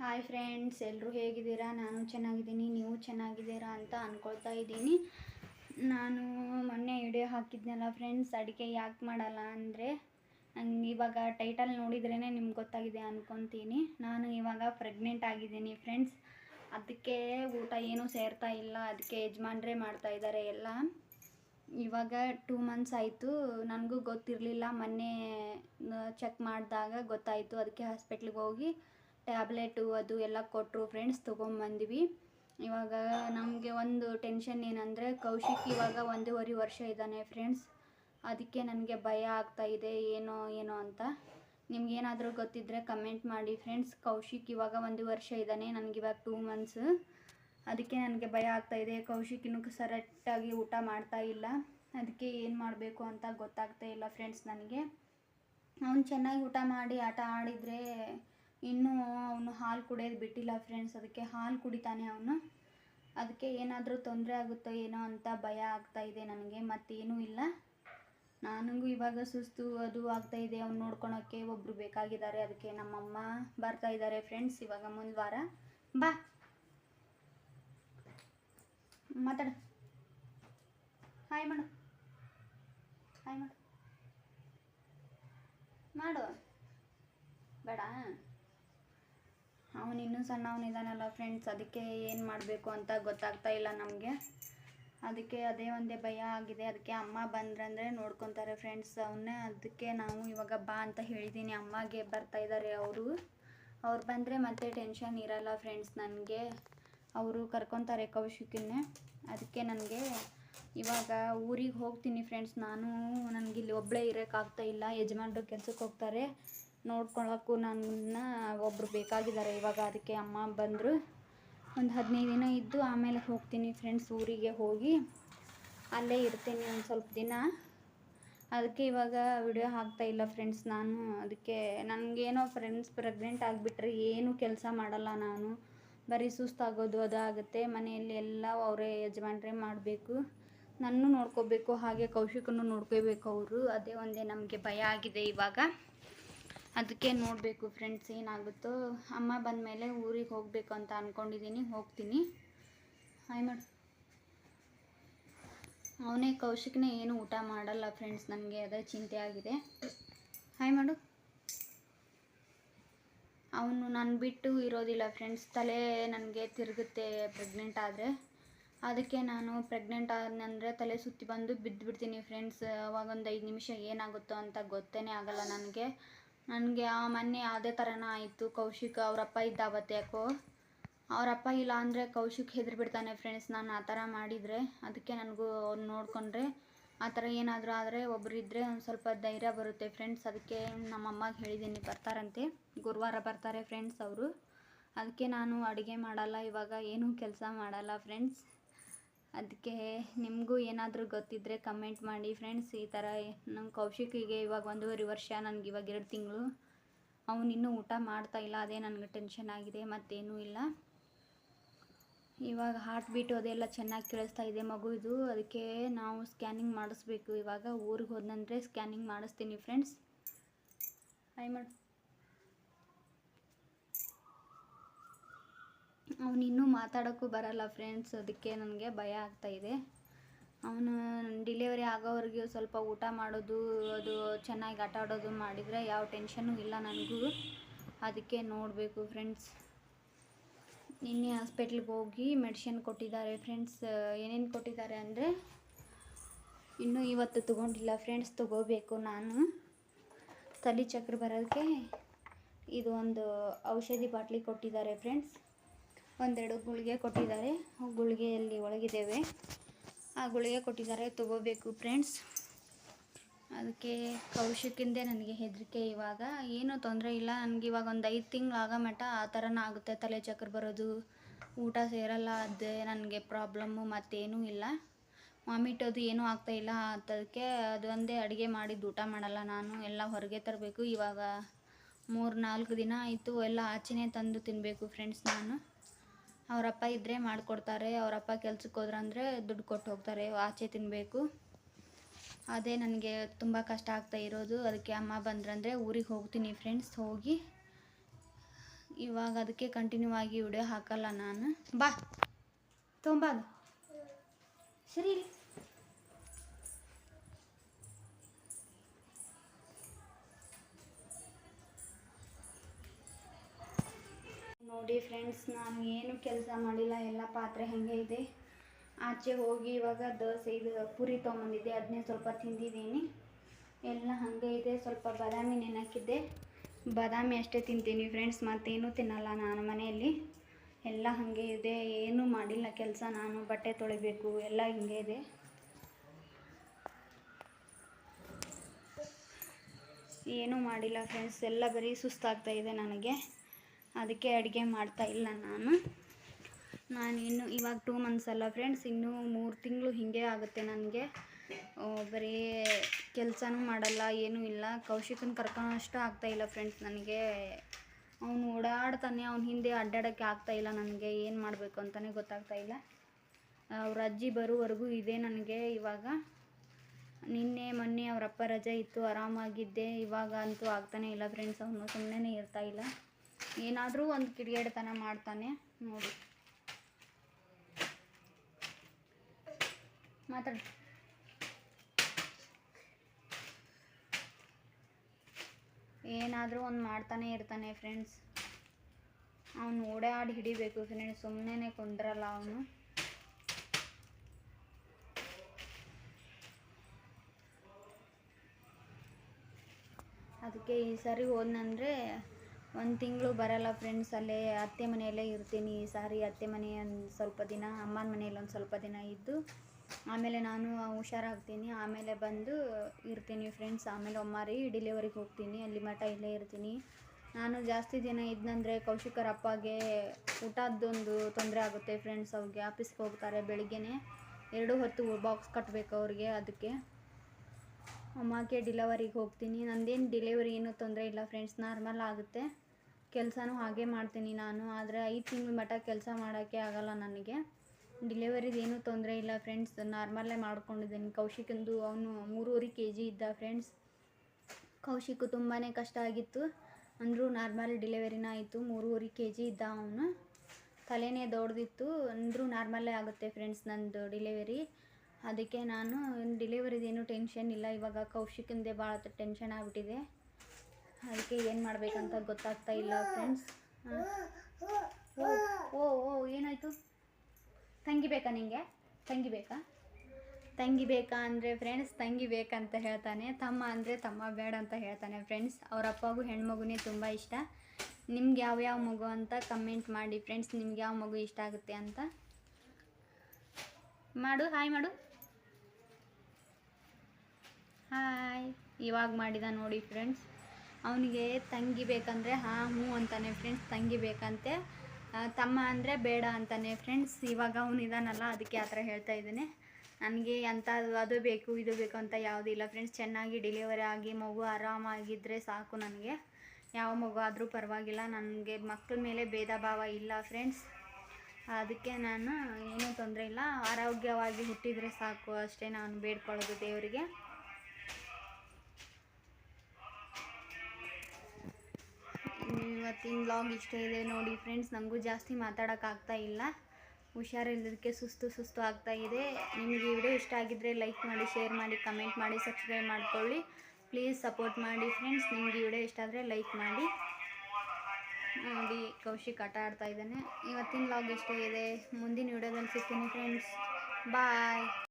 Hi friends ಎಲ್ಲರೂ ಹೇಗಿದ್ದೀರಾ? ನಾನು ಚೆನ್ನಾಗಿದ್ದೀನಿ, ನೀವು ಚೆನ್ನಾಗಿದ್ದೀರಾ ಅಂತ ಅಂದ್ಕೊಳ್ತಾ ಇದ್ದೀನಿ. ನಾನು ಮೊನ್ನೆ ವಿಡಿಯೋ ಹಾಕಿದ್ನಲ್ಲ ಫ್ರೆಂಡ್ಸ್ ಅಡುಗೆ ಯಾಕೆ ಮಾಡಲ್ಲ ಅಂದರೆ ನಂಗೆ ಇವಾಗ ಟೈಟಲ್ ನೋಡಿದ್ರೇ ನಿಮ್ಗೆ ಗೊತ್ತಾಗಿದೆ ಅಂದ್ಕೊತೀನಿ ನಾನು ಇವಾಗ ಪ್ರೆಗ್ನೆಂಟ್ ಆಗಿದ್ದೀನಿ ಫ್ರೆಂಡ್ಸ್ ಅದಕ್ಕೆ ಊಟ ಏನೂ ಸೇರ್ತಾ ಇಲ್ಲ ಅದಕ್ಕೆ ಯಜಮಾನ್ರೇ ಮಾಡ್ತಾ ಇದ್ದಾರೆ ಎಲ್ಲ. ಇವಾಗ ಟೂ ಮಂತ್ಸ್ ಆಯಿತು, ನನಗೂ ಗೊತ್ತಿರಲಿಲ್ಲ. ಮೊನ್ನೆ ಚೆಕ್ ಮಾಡಿದಾಗ ಗೊತ್ತಾಯಿತು. ಅದಕ್ಕೆ ಹಾಸ್ಪಿಟ್ಲಿಗೆ ಹೋಗಿ ಟ್ಯಾಬ್ಲೆಟು ಅದು ಎಲ್ಲ ಕೊಟ್ಟರು ಫ್ರೆಂಡ್ಸ್ ತೊಗೊಂಬಂದ್ವಿ. ಇವಾಗ ನಮಗೆ ಒಂದು ಟೆನ್ಷನ್ ಏನಂದರೆ ಕೌಶಿಕ್ ಇವಾಗ ಒಂದೂವರೆ ವರ್ಷ ಇದ್ದಾನೆ ಫ್ರೆಂಡ್ಸ್. ಅದಕ್ಕೆ ನನಗೆ ಭಯ ಆಗ್ತಾ ಇದೆ, ಏನೋ ಏನೋ ಅಂತ. ನಿಮ್ಗೇನಾದರೂ ಗೊತ್ತಿದ್ದರೆ ಕಮೆಂಟ್ ಮಾಡಿ ಫ್ರೆಂಡ್ಸ್. ಕೌಶಿಕ್ ಇವಾಗ ಒಂದು ವರ್ಷ ಇದ್ದಾನೆ ಇವಾಗ ಟೂ ಮಂತ್ಸ್ ಅದಕ್ಕೆ ನನಗೆ ಭಯ ಆಗ್ತಾ ಇದೆ. ಕೌಶಿಕ್ ಇನ್ನೂ ಕರೆಕ್ಟಾಗಿ ಊಟ ಮಾಡ್ತಾ ಇಲ್ಲ. ಅದಕ್ಕೆ ಏನು ಮಾಡಬೇಕು ಅಂತ ಗೊತ್ತಾಗ್ತಾ ಇಲ್ಲ ಫ್ರೆಂಡ್ಸ್ ನನಗೆ. ಅವ್ನು ಚೆನ್ನಾಗಿ ಊಟ ಮಾಡಿ, ಆಟ ಆಡಿದರೆ ಇನ್ನೂ ಅವನು ಹಾಲು ಕುಡಿಯೋದು ಬಿಟ್ಟಿಲ್ಲ ಫ್ರೆಂಡ್ಸ್ ಅದಕ್ಕೆ ಹಾಲು ಕುಡಿತಾನೆ ಅವನು. ಅದಕ್ಕೆ ಏನಾದರೂ ತೊಂದರೆ ಆಗುತ್ತೋ ಏನೋ ಅಂತ ಭಯ ಆಗ್ತಾ ಇದೆ ನನಗೆ, ಮತ್ತೇನೂ ಇಲ್ಲ. ನನಗೂ ಇವಾಗ ಸುಸ್ತು ಅದು ಆಗ್ತಾ ಇದೆ, ಅವ್ನು ನೋಡ್ಕೊಳೋಕ್ಕೆ ಒಬ್ಬರು ಬೇಕಾಗಿದ್ದಾರೆ. ಅದಕ್ಕೆ ನಮ್ಮಮ್ಮ ಬರ್ತಾ ಇದ್ದಾರೆ ಫ್ರೆಂಡ್ಸ್ ಇವಾಗ ಮುಂದೆ ವಾರ. ಬಾ. ಮಾತಾಡು. ಹಾಯ್ ಮಾಡು. ಹಾಯ್ ಮಾಡು. ಮಾಡು. ಬೇಡ. ಅವನು ಇನ್ನೂ ಸಣ್ಣವನಿದ್ದಾನಲ್ಲ ಫ್ರೆಂಡ್ಸ್ ಅದಕ್ಕೆ ಏನು ಮಾಡಬೇಕು ಅಂತ ಗೊತ್ತಾಗ್ತಾ ಇಲ್ಲ ನಮಗೆ. ಅದಕ್ಕೆ ಅದೇ ಒಂದೇ ಭಯ ಆಗಿದೆ. ಅದಕ್ಕೆ ಅಮ್ಮ ಬಂದ್ರಂದರೆ ನೋಡ್ಕೊತಾರೆ ಫ್ರೆಂಡ್ಸ್ ಅವನ್ನೇ ಅದಕ್ಕೆ ನಾವು ಇವಾಗ ಬಾ ಅಂತ ಹೇಳಿದ್ದೀನಿ ಅಮ್ಮಗೆ ಬರ್ತಾ ಇದ್ದಾರೆ ಅವರು. ಅವ್ರು ಬಂದರೆ ಮತ್ತೆ ಟೆನ್ಷನ್ ಇರಲ್ಲ ಫ್ರೆಂಡ್ಸ್ ನನಗೆ. ಅವರು ಕರ್ಕೊತಾರೆ ಕೌಶಿಕನ್ನೇ ಅದಕ್ಕೆ ನನಗೆ ಇವಾಗ ಊರಿಗೆ ಹೋಗ್ತೀನಿ ಫ್ರೆಂಡ್ಸ್ ನಾನು ನನಗೆ ಇಲ್ಲಿ ಒಬ್ಬಳೇ ಇರೋಕ್ಕಾಗ್ತಾ ಇಲ್ಲ. ಯಜಮಾನ್ರು ಕೆಲಸಕ್ಕೆ ಹೋಗ್ತಾರೆ. ನೋಡ್ಕೊಳಕ್ಕೂ ನನ್ನ ಒಬ್ಬರು ಬೇಕಾಗಿದ್ದಾರೆ. ಇವಾಗ ಅದಕ್ಕೆ ಅಮ್ಮ ಬಂದರು. ಒಂದು ಹದಿನೈದು ದಿನ ಇದ್ದು ಆಮೇಲೆ ಹೋಗ್ತೀನಿ ಫ್ರೆಂಡ್ಸ್ ಊರಿಗೆ ಹೋಗಿ. ಅಲ್ಲೇ ಇರ್ತೀನಿ ಒಂದು ಸ್ವಲ್ಪ ದಿನ. ಅದಕ್ಕೆ ಇವಾಗ ವಿಡಿಯೋ ಇಲ್ಲ ಫ್ರೆಂಡ್ಸ್ ನಾನು. ಅದಕ್ಕೆ ನನಗೇನೋ ಫ್ರೆಂಡ್ಸ್ ಪ್ರೆಗ್ನೆಂಟ್ ಆಗಿಬಿಟ್ರೆ ಏನೂ ಕೆಲಸ ಮಾಡಲ್ಲ ನಾನು. ಬರೀ ಸುಸ್ತಾಗೋದು ಅದು ಆಗುತ್ತೆ. ಮನೆಯಲ್ಲಿ ಎಲ್ಲ ಅವರೇ ಯಜಮಾನ್ರೇ ಮಾಡಬೇಕು. ನನ್ನ ನೋಡ್ಕೋಬೇಕು, ಹಾಗೆ ಕೌಶಿಕನೂ ನೋಡ್ಕೋಬೇಕು ಅವರು. ಅದೇ ಒಂದೇ ನಮಗೆ ಭಯ ಆಗಿದೆ ಇವಾಗ. ಅದಕ್ಕೆ ನೋಡಬೇಕು ಫ್ರೆಂಡ್ಸ್ ಏನಾಗುತ್ತೋ. ಅಮ್ಮ ಬಂದ ಮೇಲೆ ಊರಿಗೆ ಹೋಗಬೇಕು ಅಂತ ಅಂದ್ಕೊಂಡಿದ್ದೀನಿ ಹೋಗ್ತೀನಿ. ಹಾಯ್ ಮಾಡು ಅವನೇ ಕೌಶಿಕ್ನೇ ಏನು ಊಟ ಮಾಡಲ್ಲ ಫ್ರೆಂಡ್ಸ್ ನನಗೆ ಅದೇ ಚಿಂತೆ ಆಗಿದೆ. ಹಾಯ್ ಮಾಡು ಅವನು ನಾನು ಬಿಟ್ಟು ಇರೋದಿಲ್ಲ ಫ್ರೆಂಡ್ಸ್ ತಲೆ ನನಗೆ ತಿರುಗುತ್ತೆ ಪ್ರೆಗ್ನೆಂಟ್ ಆದರೆ. ಅದಕ್ಕೆ ನಾನು ಪ್ರೆಗ್ನೆಂಟ್ ಆದನಂದರೆ ತಲೆ ಸುತ್ತಿ ಬಂದು ಬಿದ್ದುಬಿಡ್ತೀನಿ ಫ್ರೆಂಡ್ಸ್ ಅವಾಗ ಒಂದು ಐದು ನಿಮಿಷ ಏನಾಗುತ್ತೋ ಅಂತ ಗೊತ್ತೇ ಆಗಲ್ಲ ನನಗೆ. ನನಗೆ ಆ ಮೊನ್ನೆ ಅದೇ ಥರನ ಆಯಿತು. ಕೌಶಿಕ್ ಅವರಪ್ಪ ಇದ್ದ ಅವತ್ತು ಯಾಕೋ? ಅವರಪ್ಪ ಇಲ್ಲ ಅಂದರೆ ಕೌಶಿಕ್ ಹೆದರ್ಬಿಡ್ತಾನೆ ಫ್ರೆಂಡ್ಸ್ ನಾನು ಆ ಥರ ಮಾಡಿದರೆ, ಅದಕ್ಕೆ ನನಗೂ ಅವ್ರು ನೋಡಿಕೊಂಡ್ರೆ, ಆ ಥರ ಏನಾದರೂ ಆದರೆ ಒಬ್ರಿದ್ರೆ ಇದ್ದರೆ ಒಂದು ಸ್ವಲ್ಪ ಧೈರ್ಯ ಬರುತ್ತೆ ಫ್ರೆಂಡ್ಸ್ ಅದಕ್ಕೆ ನಮ್ಮಮ್ಮಗೆ ಹೇಳಿದ್ದೀನಿ ಬರ್ತಾರಂತೆ. ಗುರುವಾರ ಬರ್ತಾರೆ ಫ್ರೆಂಡ್ಸ್ ಅವರು. ಅದಕ್ಕೆ ನಾನು ಅಡುಗೆ ಮಾಡಲ್ಲ, ಇವಾಗ ಏನೂ ಕೆಲಸ ಮಾಡಲ್ಲ ಫ್ರೆಂಡ್ಸ್ ಅದಕ್ಕೆ ನಿಮಗೂ ಏನಾದರೂ ಗೊತ್ತಿದ್ದರೆ ಕಮೆಂಟ್ ಮಾಡಿ ಫ್ರೆಂಡ್ಸ್ ಈ ಥರ ನಮ್ಮ ಕೌಶಿಕಿಗೆ ಇವಾಗ ಒಂದೂವರೆ ವರ್ಷ ನನಗೆ ಇವಾಗ ಎರಡು ತಿಂಗಳು. ಅವನು ಇನ್ನೂ ಊಟ ಮಾಡ್ತಾ ಇಲ್ಲ, ಅದೇ ನನಗೆ ಟೆನ್ಷನ್ ಆಗಿದೆ, ಮತ್ತೇನೂ ಇಲ್ಲ. ಇವಾಗ ಹಾರ್ಟ್ ಬೀಟು ಅದೆಲ್ಲ ಚೆನ್ನಾಗಿ ಕೇಳಿಸ್ತಾ ಇದೆ ಮಗುವಿದು ಅದಕ್ಕೆ ನಾವು ಸ್ಕ್ಯಾನಿಂಗ್ ಮಾಡಿಸ್ಬೇಕು. ಇವಾಗ ಊರಿಗೆ ಹೋದಂದರೆ ಸ್ಕ್ಯಾನಿಂಗ್ ಮಾಡಿಸ್ತೀನಿ ಫ್ರೆಂಡ್ಸ್ ಐ ಮಾಡು ಅವನು ಇನ್ನೂ ಮಾತಾಡೋಕ್ಕೂ ಬರಲ್ಲ ಫ್ರೆಂಡ್ಸ್ ಅದಕ್ಕೆ ನನಗೆ ಭಯ ಆಗ್ತಾ ಇದೆ. ಅವನು ಡಿಲಿವರಿ ಆಗೋವರೆಗೆ ಸ್ವಲ್ಪ ಊಟ ಮಾಡೋದು, ಅದು ಚೆನ್ನಾಗಿ ಆಟ ಆಡೋದು ಮಾಡಿದರೆ ಯಾವ ಟೆನ್ಷನ್ನು ಇಲ್ಲ ನನಗೂ. ಅದಕ್ಕೆ ನೋಡಬೇಕು ಫ್ರೆಂಡ್ಸ್ ನಿನ್ನೆ ಹಾಸ್ಪಿಟ್ಲಿಗೆ ಹೋಗಿ ಮೆಡಿಷನ್ ಕೊಟ್ಟಿದ್ದಾರೆ ಫ್ರೆಂಡ್ಸ್ ಏನೇನು ಕೊಟ್ಟಿದ್ದಾರೆ ಅಂದರೆ, ಇನ್ನೂ ಇವತ್ತು ತೊಗೊಂಡಿಲ್ಲ ಫ್ರೆಂಡ್ಸ್ ತೊಗೋಬೇಕು ನಾನು. ತಲೆ ಚಕ್ರ ಬರೋದಕ್ಕೆ ಇದು ಒಂದು ಔಷಧಿ ಬಾಟ್ಲಿ ಕೊಟ್ಟಿದ್ದಾರೆ ಫ್ರೆಂಡ್ಸ್ ಒಂದೆರಡು ಗುಳಿಗೆ ಕೊಟ್ಟಿದ್ದಾರೆ. ಗುಳಿಗೆಯಲ್ಲಿ ಒಳಗಿದ್ದೇವೆ. ಆ ಗುಳಿಗೆ ಕೊಟ್ಟಿದ್ದಾರೆ. ತಗೋಬೇಕು ಫ್ರೆಂಡ್ಸ್ ಅದಕ್ಕೆ ಕೌಶಿಕಿಂದೆ ನನಗೆ ಹೆದರಿಕೆ ಇವಾಗ. ಏನೂ ತೊಂದರೆ ಇಲ್ಲ. ನನಗೆ ಇವಾಗ ಒಂದು ಐದು ತಿಂಗಳು ಆಗೋ ಮಟ್ಟ ಆ ಥರನೇ ಆಗುತ್ತೆ. ತಲೆ ಚಕ್ರ ಬರೋದು, ಊಟ ಸೇರಲ್ಲ, ಅದೇ ನನಗೆ ಪ್ರಾಬ್ಲಮ್ಮು ಮತ್ತೇನೂ ಇಲ್ಲ. ವಾಮಿಟ್ ಅದು ಏನೂ ಆಗ್ತಾಯಿಲ್ಲ ಅದಕ್ಕೆ ಅದು ಒಂದೇ ಅಡುಗೆ ಮಾಡಿದ್ದು ಊಟ ಮಾಡಲ್ಲ ನಾನು. ಎಲ್ಲ ಹೊರಗೆ ತರಬೇಕು. ಇವಾಗ ಮೂರು ನಾಲ್ಕು ದಿನ ಆಯಿತು. ಎಲ್ಲ ಆಚೆನೇ ತಂದು ತಿನ್ನಬೇಕು ಫ್ರೆಂಡ್ಸ್ ನಾನು. ಅವರಪ್ಪ ಇದ್ದರೆ ಮಾಡಿಕೊಡ್ತಾರೆ, ಅವರಪ್ಪ ಕೆಲ್ಸಕ್ಕೆ ಹೋದ್ರಂದರೆ ದುಡ್ಡು ಕೊಟ್ಟು ಹೋಗ್ತಾರೆ, ಆಚೆ ತಿನ್ನಬೇಕು ಅದೇ ನನಗೆ ತುಂಬ ಕಷ್ಟ ಆಗ್ತಾ ಇರೋದು. ಅದಕ್ಕೆ ಅಮ್ಮ ಬಂದ್ರಂದರೆ ಊರಿಗೆ ಹೋಗ್ತೀನಿ ಫ್ರೆಂಡ್ಸ್ ಹೋಗಿ ಇವಾಗ ಅದಕ್ಕೆ ಕಂಟಿನ್ಯೂ ಆಗಿ ವಿಡಿಯೋ ಹಾಕಲ್ಲ ನಾನು. ಬಾ ತೊಂಬಾ ಅದು. ಸರಿ ನೋಡಿ ಫ್ರೆಂಡ್ಸ್ ನಾನು ಏನು ಕೆಲಸ ಮಾಡಿಲ್ಲ, ಎಲ್ಲ ಪಾತ್ರೆ ಹಾಗೆ ಇದೆ. ಆಚೆ ಹೋಗಿ ಇವಾಗ ದೋಸೆ ಇದು ಪುರಿ ತೊಗೊಂಬಂದಿದ್ದೆ ಅದನ್ನೇ ಸ್ವಲ್ಪ ತಿಂದಿದ್ದೀನಿ. ಎಲ್ಲ ಹಾಗೆ ಇದೆ, ಸ್ವಲ್ಪ ಬಾದಾಮಿ ನೆನಕಿದ್ದೆ ಬಾದಾಮಿ ಅಷ್ಟೇ ತಿಂತೀನಿ ಫ್ರೆಂಡ್ಸ್ ಮತ್ತೇನೂ ತಿನ್ನಲ್ಲ ನಾನು ಮನೆಯಲ್ಲಿ. ಎಲ್ಲ ಹಾಗೆ ಇದೆ, ಏನೂ ಮಾಡಿಲ್ಲ ಕೆಲಸ ನಾನು, ಬಟ್ಟೆ ತೊಳಿಬೇಕು, ಎಲ್ಲ ಹಿಂಗೆ ಇದೆ. ಏನೂ ಮಾಡಿಲ್ಲ ಫ್ರೆಂಡ್ಸ್ ಎಲ್ಲ ಬರೀ ಸುಸ್ತಾಗ್ತಾ ಇದೆ ನನಗೆ. ಅದಕ್ಕೆ ಅಡುಗೆ ಮಾಡ್ತಾ ಇಲ್ಲ ನಾನು. ನಾನು ಇನ್ನು ಇವಾಗ ಟೂ ಮಂತ್ಸ್ ಅಲ್ಲ ಫ್ರೆಂಡ್ಸ್ ಇನ್ನೂ ಮೂರು ತಿಂಗಳು ಹೀಗೆ ಆಗುತ್ತೆ ನನಗೆ. ಬರೀ ಕೆಲಸನೂ ಮಾಡಲ್ಲ, ಏನೂ ಇಲ್ಲ. ಕೌಶಿಕನ ಕರ್ಕೊಳ್ಳೋಷ್ಟು ಆಗ್ತಾಯಿಲ್ಲ ಫ್ರೆಂಡ್ಸ್ ನನಗೆ. ಅವನು ಓಡಾಡ್ತಾನೆ, ಅವ್ನ ಹಿಂದೆ ಅಡ್ಡಾಡೋಕ್ಕೆ ಆಗ್ತಾಯಿಲ್ಲ ನನಗೆ. ಏನು ಮಾಡಬೇಕು ಅಂತಲೇ ಗೊತ್ತಾಗ್ತಾ ಇಲ್ಲ. ಅವ್ರ ಅಜ್ಜಿ ಬರೋವರೆಗೂ ಇದೆ ನನಗೆ ಇವಾಗ. ನಿನ್ನೆ, ಮೊನ್ನೆ ಅವರಪ್ಪ ರಜೆ ಇತ್ತು, ಆರಾಮಾಗಿದ್ದೆ. ಇವಾಗ ಅಂತೂ ಆಗ್ತಾನೇ ಇಲ್ಲ ಫ್ರೆಂಡ್ಸ್ ಅವನು ಸುಮ್ಮನೆ ಇರ್ತಾಯಿಲ್ಲ ಏನಾದರೂ ಒಂದು ಕಿಡಿಗೇಡ್ತನ ಮಾಡ್ತಾನೆ, ನೋಡಿ. ಮಾತ್ರ ಏನಾದರೂ ಒಂದು ಮಾಡ್ತಾನೆ ಇರ್ತಾನೆ ಫ್ರೆಂಡ್ಸ್ ಅವನು ಓಡಾಡಿ ಹಿಡಿಬೇಕು ಫ್ರೆಂಡ್ಸ್ ಸುಮ್ಮನೆ ಕುಂದ್ರಲ್ಲ ಅವನು. ಅದಕ್ಕೆ ಈ ಸಾರಿ ಹೋದ್ನಂದರೆ ಒಂದು ತಿಂಗಳು ಬರಲ್ಲ ಫ್ರೆಂಡ್ಸ್ ಅಲ್ಲೇ ಅತ್ತೆ ಮನೆಯಲ್ಲೇ ಇರ್ತೀನಿ. ಈ ಸಾರಿ ಅತ್ತೆ ಮನೆ ಒಂದು ಸ್ವಲ್ಪ ದಿನ, ಅಮ್ಮನ ಮನೆಯಲ್ಲಿ ಒಂದು ಸ್ವಲ್ಪ ದಿನ ಇದ್ದು, ಆಮೇಲೆ ನಾನು ಹುಷಾರಾಗ್ತೀನಿ. ಆಮೇಲೆ ಬಂದು ಇರ್ತೀನಿ ಫ್ರೆಂಡ್ಸ್ ಆಮೇಲೆ ಒಮ್ಮಾರಿ ಡಿಲಿವರಿಗೆ ಹೋಗ್ತೀನಿ. ಅಲ್ಲಿ ಮಠ ಇಲ್ಲೇ ಇರ್ತೀನಿ. ನಾನು ಜಾಸ್ತಿ ದಿನ ಇದ್ನಂದರೆ ಕೌಶಿಕರ ಅಪ್ಪಗೆ ಊಟದ್ದೊಂದು ತೊಂದರೆ ಆಗುತ್ತೆ ಫ್ರೆಂಡ್ಸ್ ಅವ್ರಿಗೆ. ಆಫೀಸ್ಗೆ ಹೋಗ್ತಾರೆ ಬೆಳಿಗ್ಗೆನೇ. ಎರಡು ಹೊತ್ತು ಬಾಕ್ಸ್ ಕಟ್ಟಬೇಕು ಅವ್ರಿಗೆ ಅದಕ್ಕೆ. ಅಮ್ಮಕ್ಕೆ ಡಿಲವರಿಗೆ ಹೋಗ್ತೀನಿ. ನಂದೇನು ಡಿಲೆವರಿ ಏನೂ ತೊಂದರೆ ಇಲ್ಲ ಫ್ರೆಂಡ್ಸ್ ನಾರ್ಮಲ್ ಆಗುತ್ತೆ. ಕೆಲಸನೂ ಹಾಗೆ ಮಾಡ್ತೀನಿ ನಾನು, ಆದರೆ ಐದು ತಿಂಗಳ ಮಟ್ಟ ಕೆಲಸ ಮಾಡೋಕ್ಕೆ ಆಗೋಲ್ಲ ನನಗೆ. ಡಿಲೆವರಿದೇನೂ ಏನೂ ತೊಂದರೆ ಇಲ್ಲ ಫ್ರೆಂಡ್ಸ್ ನಾರ್ಮಲ್ಲೇ ಮಾಡ್ಕೊಂಡಿದ್ದೀನಿ. ಕೌಶಿಕಂದು ಅವನು ಮೂರುವರೆ ಕೆ ಜಿ ಇದ್ದ ಫ್ರೆಂಡ್ಸ್ ಕೌಶಿಕು ತುಂಬಾ ಕಷ್ಟ ಆಗಿತ್ತು. ಅಂದರೂ ನಾರ್ಮಲ್ ಡಿಲೆವರಿನ ಆಯಿತು. ಮೂರುವರೆ ಕೆ ಜಿ ಇದ್ದ ಅವನು. ತಲೆನೇ ದೊಡ್ದಿತ್ತು. ಅಂದರೂ ನಾರ್ಮಲ್ಲೇ ಆಗುತ್ತೆ ಫ್ರೆಂಡ್ಸ್ ನಂದು ಡಿಲಿವರಿ ಅದಕ್ಕೆ ನಾನು ಡಿಲಿವರಿದೇನು ಟೆನ್ಷನ್ ಇಲ್ಲ. ಇವಾಗ ಕೌಶಿಕಿಂದೆ ಭಾಳ ಟೆನ್ಷನ್ ಆಗಿಬಿಟ್ಟಿದೆ. ಅದಕ್ಕೆ ಏನು ಮಾಡಬೇಕಂತ ಗೊತ್ತಾಗ್ತಾ ಇಲ್ಲ ಫ್ರೆಂಡ್ಸ್ ಓ ಓ ಓ, ಏನಾಯಿತು? ತಂಗಿ ಬೇಕಾ ನಿಂಗೆ? ತಂಗಿ ಬೇಕಾ? ತಂಗಿ ಬೇಕಾ ಅಂದರೆ ಫ್ರೆಂಡ್ಸ್ ತಂಗಿ ಬೇಕಂತ ಹೇಳ್ತಾನೆ. ತಮ್ಮ ಅಂದರೆ ತಮ್ಮ ಬೇಡ ಅಂತ ಹೇಳ್ತಾನೆ ಫ್ರೆಂಡ್ಸ್ ಅವ್ರ ಅಪ್ಪಗೂ ಹೆಣ್ಮಗುನೇ ತುಂಬ ಇಷ್ಟ. ನಿಮ್ಗೆ ಯಾವ್ಯಾವ ಮಗು ಅಂತ ಕಮೆಂಟ್ ಮಾಡಿ ಫ್ರೆಂಡ್ಸ್ ನಿಮ್ಗೆ ಯಾವ ಮಗು ಇಷ್ಟ ಆಗುತ್ತೆ ಅಂತ. ಮಾಡು, ಹಾಯ್ ಮಾಡು. ಹಾಯ್. ಇವಾಗ ಮಾಡಿದ ನೋಡಿ ಫ್ರೆಂಡ್ಸ್ ಅವನಿಗೆ ತಂಗಿ ಬೇಕಂದರೆ ಹಾಂ, ಹ್ಞೂ ಅಂತಾನೆ ಫ್ರೆಂಡ್ಸ್ ತಂಗಿ ಬೇಕಂತೆ. ತಮ್ಮ ಅಂದರೆ ಬೇಡ ಅಂತಾನೆ ಫ್ರೆಂಡ್ಸ್ ಇವಾಗ ಅವನು ಇದಾನಲ್ಲ, ಅದಕ್ಕೆ ಆ ಥರ ಹೇಳ್ತಾ ಇದ್ದೀನಿ. ನನಗೆ ಅಂಥ ಅದು ಬೇಕು, ಇದು ಬೇಕು ಅಂತ ಯಾವುದೂ ಇಲ್ಲ ಫ್ರೆಂಡ್ಸ್ ಚೆನ್ನಾಗಿ ಡೆಲಿವರಿ ಆಗಿ, ಮಗು ಆರಾಮಾಗಿದ್ದರೆ ಸಾಕು ನನಗೆ. ಯಾವ ಮಗು ಆದರೂ ಪರವಾಗಿಲ್ಲ, ನನಗೆ ಮಕ್ಕಳ ಮೇಲೆ ಭೇದ ಭಾವ ಇಲ್ಲ ಫ್ರೆಂಡ್ಸ್ ಅದಕ್ಕೆ ನಾನು ಏನೂ ತೊಂದರೆ ಇಲ್ಲ. ಆರೋಗ್ಯವಾಗಿ ಹುಟ್ಟಿದರೆ ಸಾಕು ಅಷ್ಟೇ ನಾನು ಬೇಡ್ಕೊಳ್ಳೋದು ದೇವರಿಗೆ. ಇವತ್ತಿನ ಲಾಗ್ ಇಷ್ಟೇ ಇದೆ ನೋಡಿ ಫ್ರೆಂಡ್ಸ್ ನನಗೂ ಜಾಸ್ತಿ ಮಾತಾಡೋಕ್ಕಾಗ್ತಾ ಇಲ್ಲ. ಹುಷಾರಿಲ್ಲದಕ್ಕೆ ಸುಸ್ತು ಸುಸ್ತು ಆಗ್ತಾ ಇದೆ. ನಿಮಗೆ ವಿಡಿಯೋ ಇಷ್ಟ ಆಗಿದ್ದರೆ ಲೈಕ್ ಮಾಡಿ ಶೇರ್ ಮಾಡಿ ಕಮೆಂಟ್ ಮಾಡಿ ಸಬ್ಸ್ಕ್ರೈಬ್ ಮಾಡ್ಕೊಳ್ಳಿ. ಪ್ಲೀಸ್ ಸಪೋರ್ಟ್ ಮಾಡಿ ಫ್ರೆಂಡ್ಸ್ ನಿಮಗೆ ವಿಡಿಯೋ ಇಷ್ಟ ಆದರೆ ಲೈಕ್ ಮಾಡಿ. ನೋಡಿ ಕೌಶಿಕ್ ಆಟ ಆಡ್ತಾ ಇದ್ದಾನೆ. ಇವತ್ತಿನ ಲಾಗ್ ಇಷ್ಟೇ ಇದೆ. ಮುಂದಿನ ವಿಡಿಯೋದಲ್ಲಿ ಸಿಗ್ತೀನಿ ಫ್ರೆಂಡ್ಸ್ ಬಾಯ್